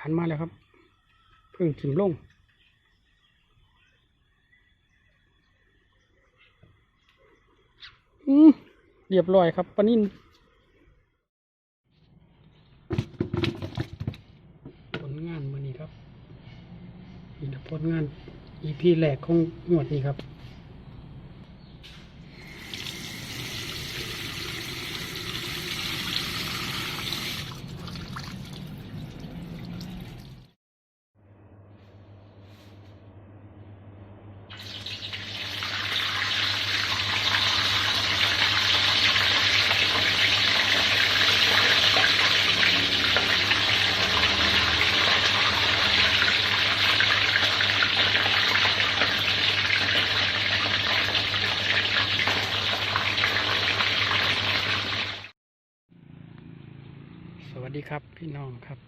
ขันมาแล้วครับ เพิ่งถิ่มลงอืมเรียบร้อยครับปนิ่นผลงานมือนี้ครับนี่นะผลงาน EP แรกของงวดนี้ครับ พี่น้องครับ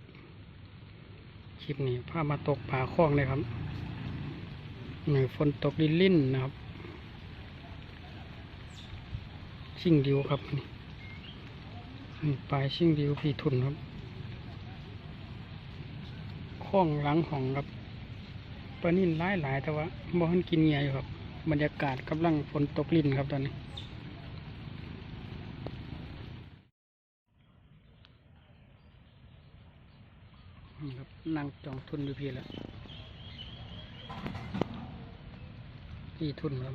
คลิปนี้พามาตกปลาคลองเลยครับหน่อยฝนตกลินลิ่นๆนะครับ ชิงดิวครับนี่นี่ปลายชิงดิวพี่ทุนครับคลองหลังของครับปลานิ่นหลายหลายแต่ว่าบ่ทันกินเหงียอยู่ครับ บรรยากาศกำลังฝนตกลิ่นครับตอนนี้ นี่ครับนั่งจองทุนอยู่พี่แล้วพี่ทุนครับ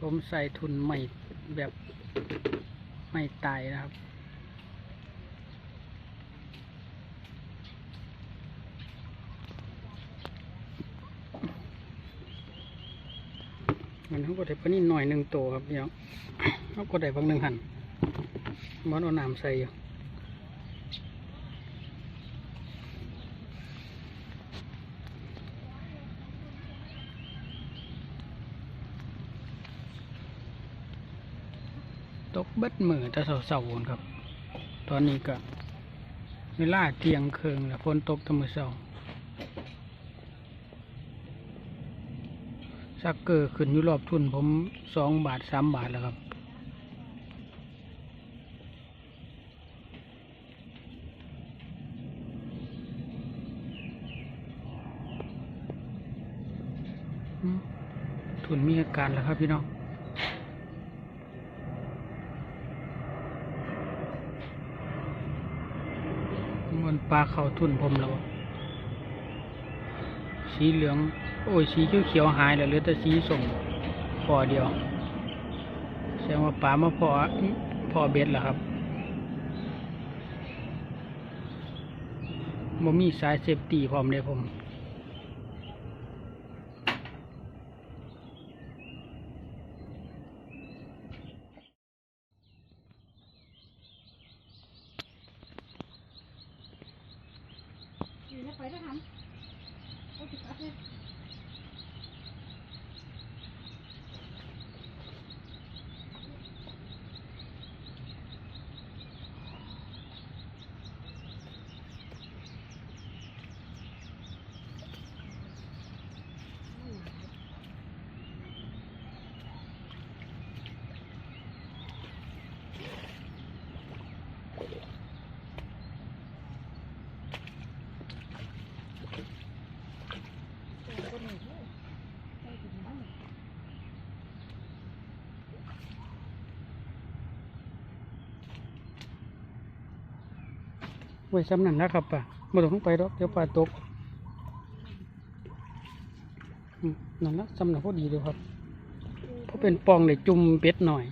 ผมใส่ทุนใหม่แบบไม่ตายนะครับมันเขาก็ได้ปลานี่หน่อยหนึ่งตัวครับเดี๋ยวเขาก็ได้บางหนึ่งหันมันเอาน้ำใส่อยู่ ตกเบิดมือจะเสาๆครับ ตอนนี้ก็เวลาเทียงเคืองแล้วฝนตกตะมือเสาซักเกอร์ขึ้นอยู่รอบทุนผมสองบาทสามบาทแล้วครับทุนมีอาการแล้วครับพี่น้อง มัน ปลาเขาทุนผมแล้วสีเหลือง โอ้ยสีเขียวเขียวๆหายแล้วเหลือแต่สีส้มพอเดียวแสดงว่าปลามาพอพอเบ็ดแล้วครับบ่มีสายเซฟตี้พร้อมเลยผม อยู่ในไฟได้ทำโอ้ติดอัพเลย ไว้ ซ้ำนั่นนะครับป่ะไมาตกลงไปดอกเดี๋ยวปลาตกนั่นละซ้ำนั่นพอดีเลยครับเพราะเป็นปองเลยจุ่มเป็ดหน่อย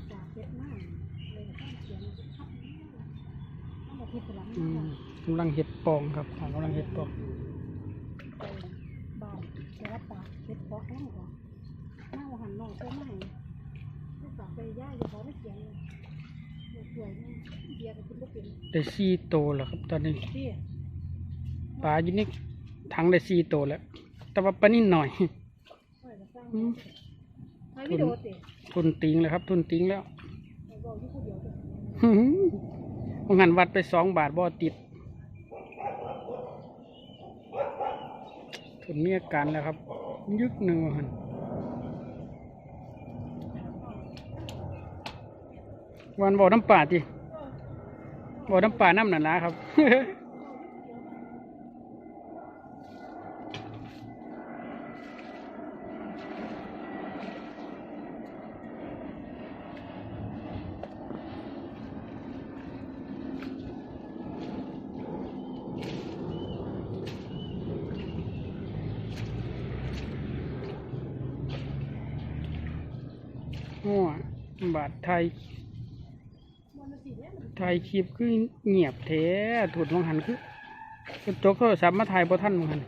กำลังเห็ดปองครับกำลังเห็ดปองเก็บของแห้งก่อนหน้าหันนองก็ไม่ไม่ฝากไปย่าอย่าบอไม่เขียเลย สวยๆนี่เบียร์ก็กินก็เป็นได้สี่โตแล้วครับตอนนี้ที่ปลาอยู่นี่ถังได้สี่โตแล้ว แต่ว่าปลานิ่หน่อยค่อยมาสร้างอืมใช้วิดีโอติทุนติงแล้วครับ ทุนติงแล้วบอกที่ผู้เดียวติหืมงหันวัดไปสองบาทบ่ติด ทุนมีอาการแล้วครับ ยึกหนึ่งว่าหัน วันบ่อน้ำป่าจีบ่อน้ำป่าน้ำหนาๆครับมั่วบาทไทย สีเนี่ยมันไทยคลิปคือเงียบแท้ถูดมองหันคือกระจกโทรศัพท์มาถ่ายบ่ทันมองหัน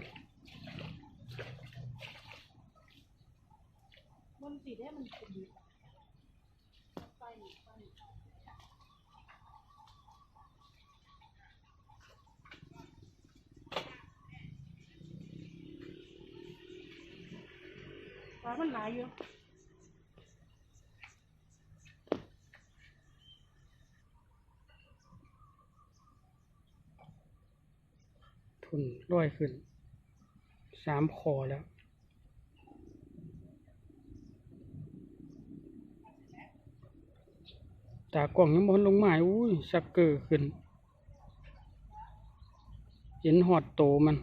มันมันหลายอยู่ นร้อยขึ้นสามคอแล้ว ตากล่องยังบนลงมาอุ้ยสักเกอร์ขึ้น เห็นหอดโตมัน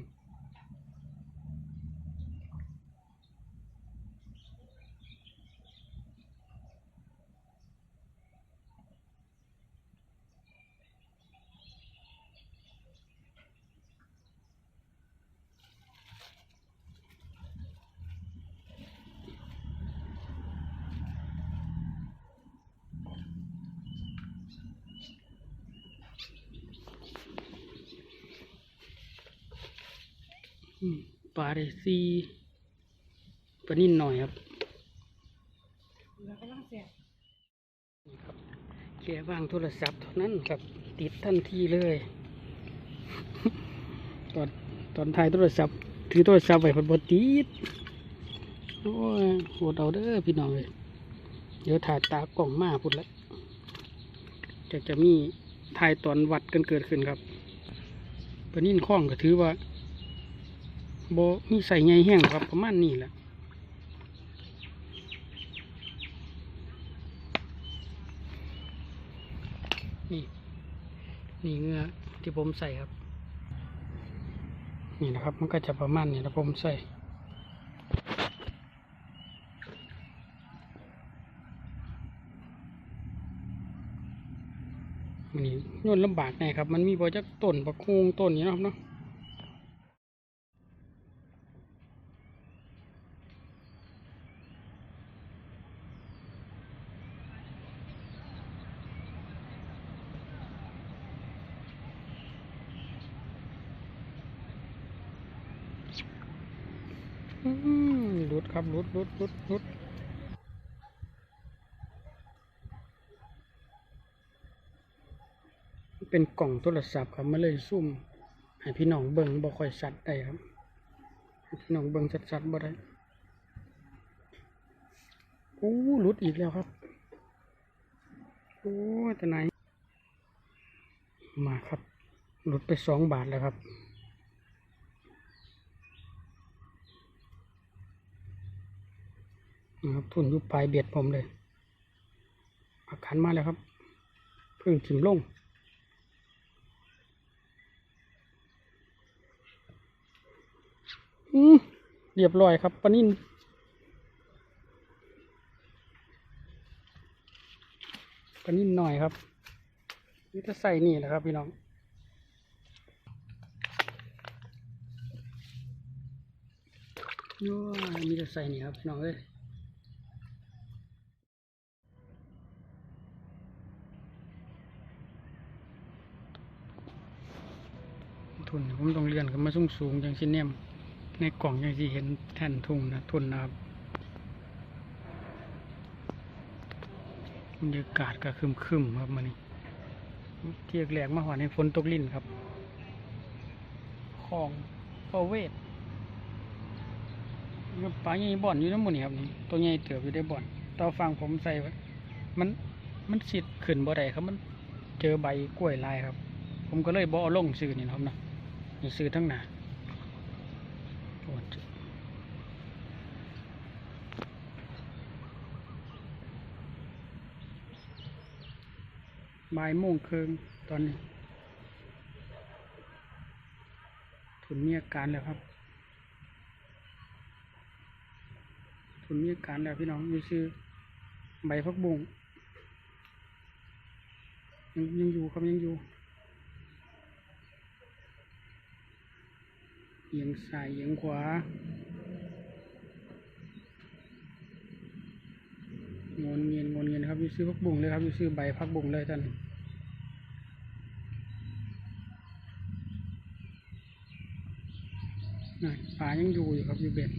ปลาได้ซีปลานิ่นหน่อยครับแล้วก็ลังแสบนี่ครับแค่วางโทรศัพท์เท่านั้นครับ ติดทันทีเลย ตอนตอนถ่ายโทรศัพท์ ถือโทรศัพท์ไว้เพนบติดโอ้ยโหดเอาเด้อพี่น้องเลยเดี๋ยวถ่ายตากล่องมาพุ่นละจะจะมีถ่ายตอนวัดกันเกิดขึ้นครับปลานิ่นคล้องก็ถือว่า โบมีใส่ใหญ่แห้งครับประมาณนี้แหละนี่ นี่เงือที่ผมใส่ครับ นี่นะครับ มันก็จะประมาณนี้นะผมใส่นี่โยนลำบากแน่ครับ มันมีบอจักต้นประคงต้นนี้นะครับเนาะ อืมหลุดครับหลุดหลุดหลุดหลุดเป็นกล่องโทรศัพท์ครับมาเลยซุ่มให้พี่น้องเบิ่งบ่ค่อยชัดได้ครับพี่น้องเบิ่งชัดๆบ่ได้โอ้หลุดอีกแล้วครับโอ้แต่ไหนมาครับหลุดไปสองบาทแล้วครับ นะครับทุ่นยุบปลายเบียดผมเลยอาการมาแล้วครับเพึ่งถิ่มลงอืมเรียบร้อยครับปนินปนินหน่อยครับ นี่จะใส่นี่แหละครับพี่น้องโอ้ยมีแต่ใส่นี่ครับพี่น้องเอ้ย ทุนผมต้องเรียนขึ้นมาสูงสูงๆจังสิเนี่ยในกล่องอยังสิเห็นแท่นทุ่งนะทุนนะครับบรรยากาศก็คึมคึมครับมันนี่เที่ยงแหลกมาหวานในฝนตกลิ่นครับคลองประเวศปลาใหญ่บ่อนอยู่น้ำหมันนี่ครับนี่ตัวใหญ่เติบอยู่ได้บ่อนต่อฟังผมใส่มันมันสิดขึ้นบ่ได้ครับมันเจอใบกล้วยลายครับ ผมก็เลยบเอลงซื้อนี่นะครับนะ นี่ซื้อทั้งหนาโอ้จุบ่ายโมงครึ่งตอนนี้ทุนมีอาการแล้วครับ ทุนมีอาการแล้วพี่น้องมีซื้อใบพักบุ้งยังยังอยู่ครับยังอยู่ อียงซ้ายเอียงขวาโงนเงินครับอยู่ซื้อพักบุ้งเลยครับอยู่ซื้อใบพักบุ้งเลยท่านนี่ปลายังอยู่อยู่ครับอยู่เบ็ด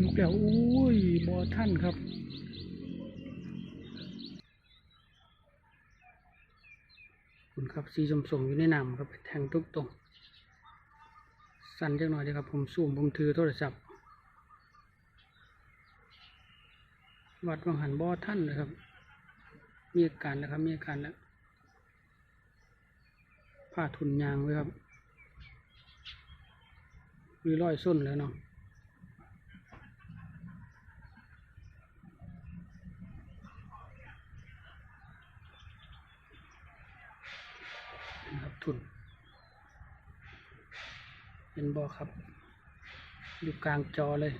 ลูกแล้วอุ้ยบอท่านครับคุณครับสีสมๆอยู่ในน้ำครับแทงทุกตรง สั่นเล็กน้อยดีครับ ผมซูมผมถือโทรศัพท์ วัดวังหันบ่อท่านเลยครับ มีอาการนะครับ มีอาการแล้วผ้าทุนยางไว้ครับ มีรอยส้นแล้วเนาะนะครับทุน เป็นบ่อครับ อยู่กลางจอเลย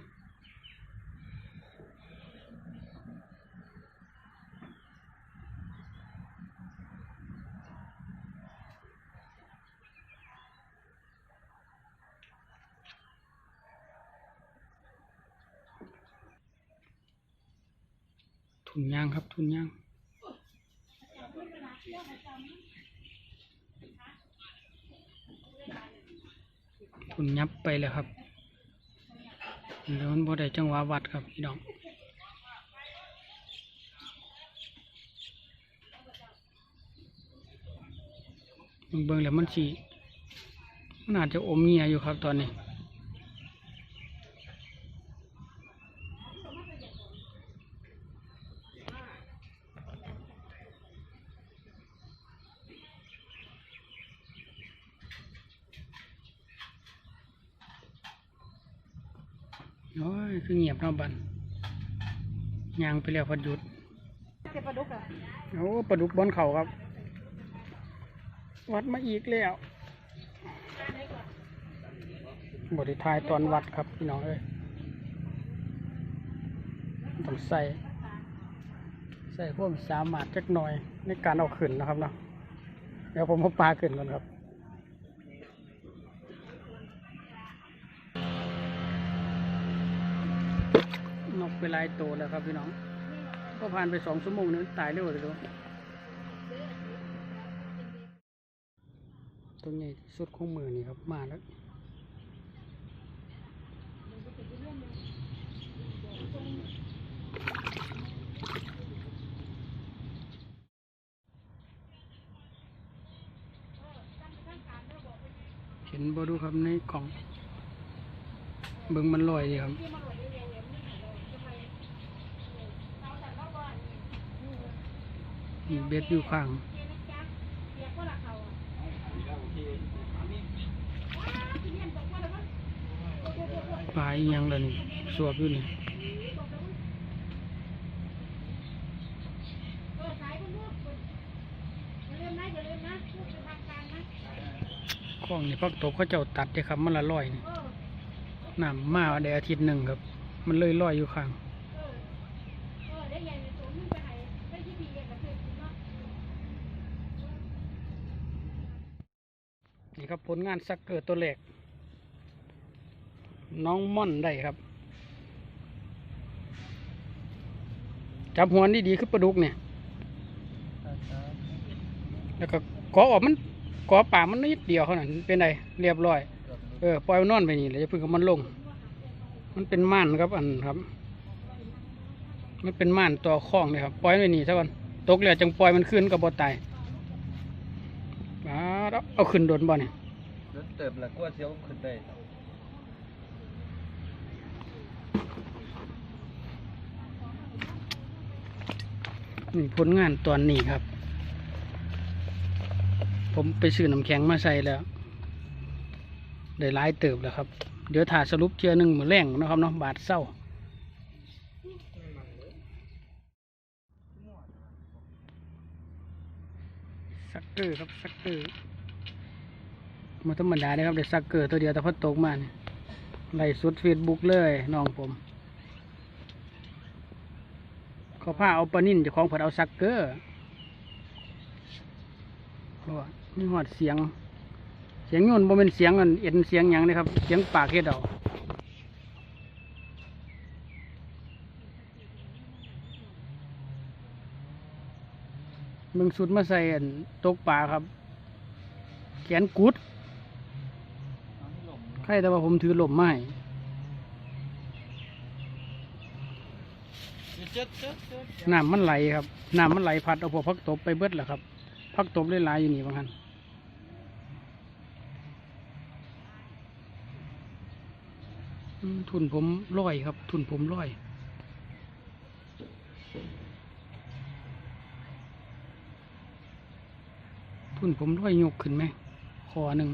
ทุนยางครับทุนยาง ทุนยับไปแล้วครับแล้วมันบ่ได้จังหวะวัดครับพี่น้องเบิ่งแล้วมันสีมันอาจจะอมเงียอยู่ครับตอนนี้ โอ้ยคือเงียบเนาะบันยางไปแล้วพัดหยุดเก็บปลาดุกอะโอ้ปลาดุกบนเขาครับ วัดมาอีกแล้วบริทายตอนวัดครับพี่น้องเอ้ยต้องใส่ใส่พวกสามารถจักหน่อยในการเอาขึ้นนะครับเนาะเดี๋ยวผมเอาปลาขึ้นก่อนครับ ไปลายตัวแล้วครับพี่น้อง ก็ผ่านไปสองชั่วโมงนี้ตายเร็วเลยดูตัวใหญ่ที่สุดของมือนี่ครับมาแล้วเห็นบ่ดูครับในกล่องเบิ่งมันลอยดีครับ มีเบ็ดอยู่ข้างปลาอีหยังล่ะนี่สวบอยู่นี่ข้องนี่พักตกเขาเจ้าตัดเลยครับ มันละลอยนี่น้ำมาได้อาทิตย์หนึ่งครับ มันเลยลอยอยู่ข้าง นี่ครับผ ลงานซักเกอร์ตัวเล็กน้องม่อนได้ครับ จับหัวนี่ดีคือปลาดุกเนี่ย แล้วก็กอออกมันกอป่ามันนิดเดียวเท่านั้นเป็นไรเรียบร้อย เออปล่อยมันนอนไปนี่เลยเพิ่งกับมันลง มันเป็นม่านครับอันครับ มันเป็นม่านตัวคล้องเลยครับ ปล่อยไว้นี่ซะก่อนตกแล้วจังปล่อยมันขึ้นกับบ่ตายอ่าแล้วเอาขึ้นโดนบ่เนี่ย รถเติบละกลัวเสียวขึ้นได้นี่ผลงานตอนนี้ครับ ผมไปซื้อน้ำแข็งมาใส่แล้ว ได้หลายเติบแล้วครับ เดี๋ยวถ่าสรุปเทียหนึ่งมือนแรงนะครับเนาะบาทเศร้าสักเกอร์ครับสักเกอร์ มาธรรมดาเลยครับได้สักเกอร์ตัวเดียวแต่พอตกมาเนี่ยไล่สุดเฟซบุ๊กเลยน้องผมเขาพาเอาปลานิ่นจะของผัดเอาซักเกอร์นี่หอดเสียง เสียงโยนบ่เป็นเสียงอันเอ็นเสียงยังเลยครับ เสียงปากเฮ็ดเอามึงสุดมาใส่ตกปลาครับ แขนกุด ใครแต่ว่าผมถือหลมไม้น้ำมันไหลครับน้ำมันไหลพัดเอาพวกพักตบไปเบิดแหละครับพักตบเลยหลายอยู่นี่บางคันทุนผมร้อยครับ ทุนผมร้อยทุนผมร้อยยกขึ้นไหมคอหนึ่ง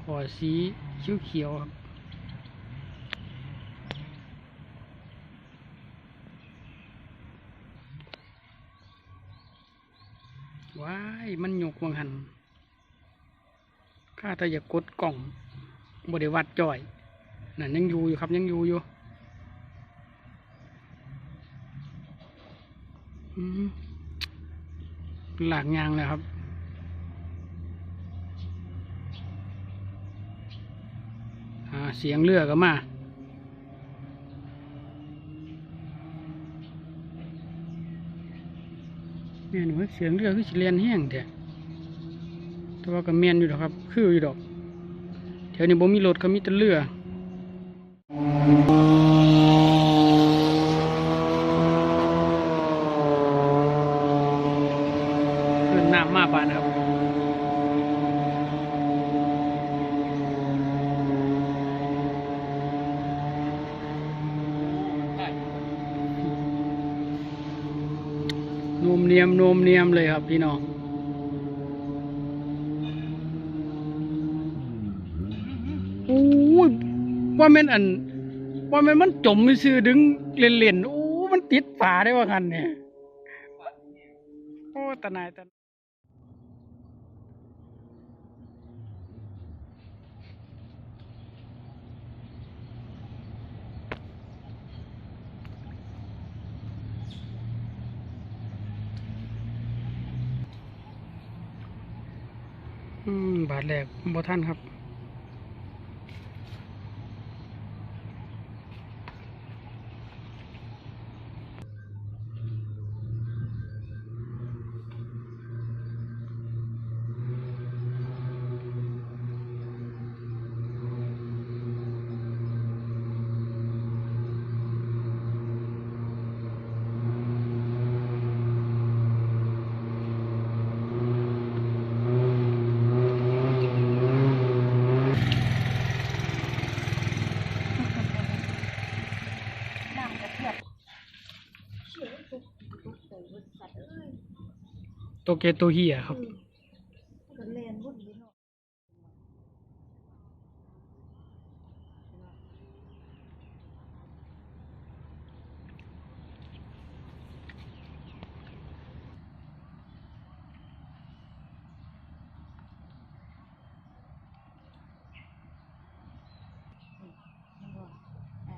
คอสี เขียวเขียวครับว้ายมันยกวังหันข้าแต่อย่ากดกล่องบริวัดจ่อยนั่นยังอยู่อยู่ครับยังอยู่อยู่หลากยางเลยครับ อ่า เสียงเรือก็มาแม่นว่าเสียงเรือคือสิเรียนแห้งแต่แต่ว่าก็แมนอยู่ดอกครับ คืออยู่ดอกแถวนี้บ่มีรถเขามีแต่เรือขึ้นน้ำมาบานครับ โนมเนียมโนมเนียมเลยครับพี่น้องโอ้ยว่าแม่นอัน ว่าแม่นมันจมไปซื้อดึงเล่นๆโอ้ มันติดฝาได้ว่ากันเนี่ย โอ้ตนายตา บาทแรกบ่ท่านครับ น้ำกระเทียบเชื่อว่าทุกทุกเตยบริษัทเอ้ย โตเกโตเฮียครับ อืมก็เล่นวุ่นอยู่เนาะ ยังบ่อะ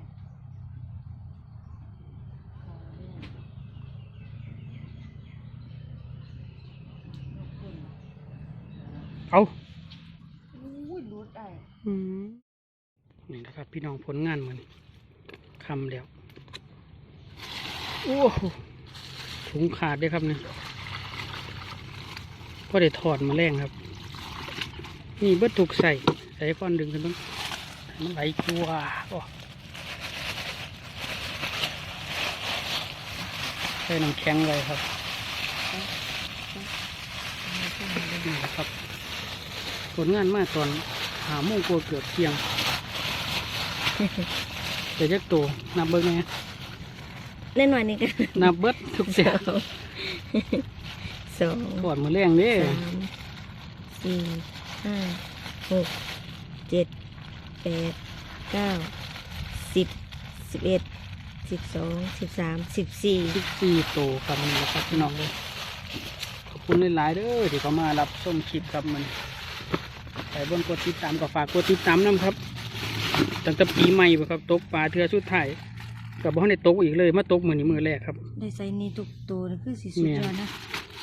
ขอเรื่องยกขึ้น เอา อุ้ยรูดได้ อืมนี่นะครับ พี่น้องผลงานมันคำแล้วโอ้โหถุงขาดด้วยครับเนี่ยก็ได้ถอดมาแรงครับ นี่เบิดถูกใส่ใส่ก้อนดึงขึ้นบ้างให้มันไหลจัวโอ้ใส่น้ำแข็งไว้ครับนี่แหละครับ ผลงานมาตอน หาโมงกว่าเกือบเที่ยงเดี๋ยวจะโตนับเบิ้งไงเล่นหน่อยนี่กันนับเบิดทุกเสียสองถอดมาแรงเด้สามสี่ห้าหกเจ็ดแปดเก้าสิบสิบเอ็ดสิบสองสิบสามสิบสี่ทุกสี่โตครับนี่นะครับพี่น้องเลยขอบคุณหลายๆเด้อที่เขามารับชมคลิปครับมัน ใส่เบิ้งกดติดตามก็ฝากกดติดตามน้ำครับตั้งแต่ปีใหม่บ่ครับตกปลาเทือสุดท้ายกับบ่ได้ตกอีกเลยมาตกเหมือนนี้มือแรกครับได้ใส่นี่ทุกตัวนี่คือสีสุดยอดนะ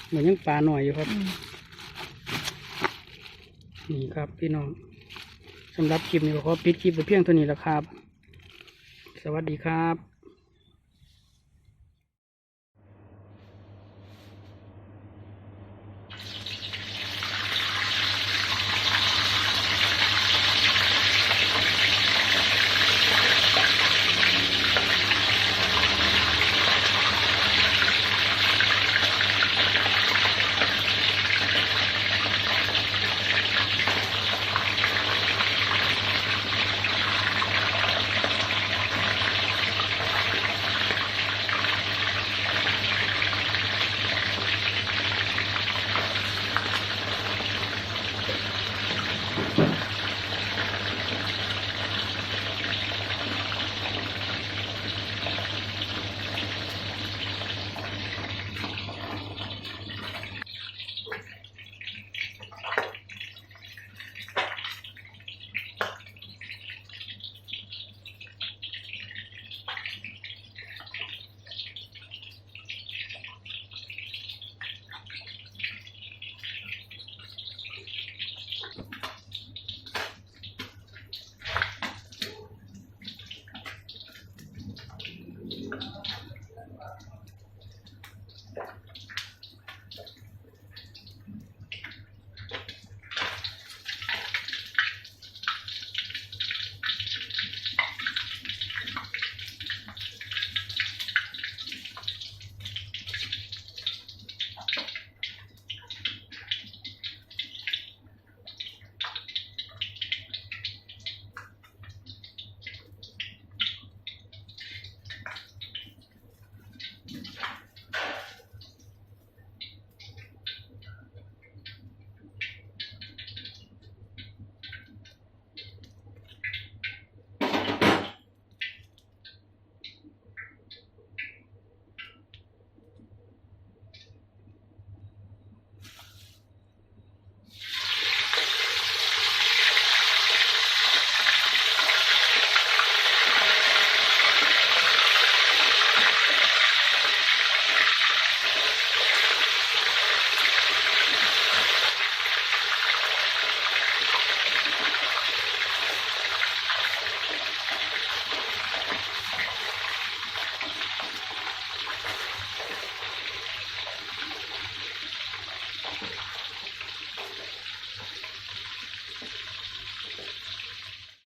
เหมือนยังปลาหน่อยอยู่ครับอืมนี่ครับพี่น้องสำหรับคลิปนี้ก็ขอปิดคลิปไปเพียงเท่านี้แล้วครับ สวัสดีครับ